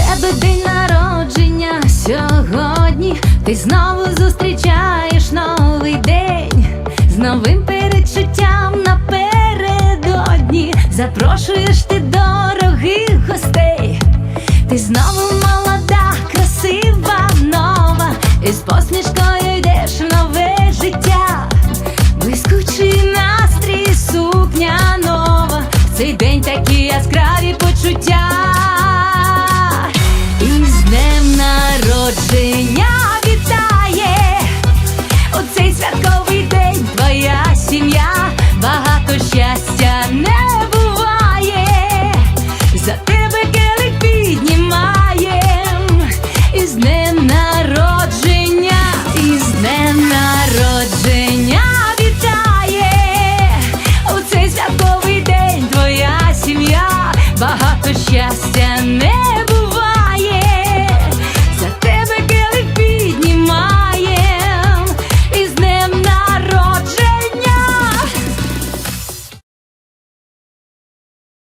тебе день народження сьогодні, ти знову зустрічаєш новий день з новим передчуттям напередодні. Запрошуєш ти дорогих гостей, ти знову молода, красива нова, і з посмішкою йдеш в нове життя, блискучий настрій, сукня нова. В цей день такі яскраві почуття. Із днем народження вітає. У цей святковий день твоя сім'я, багато щастя не буває, за тебе келих піднімаєм, І з днем народження, І з днем народження вітає. У цей святковий день твоя сім'я, багато щастя не.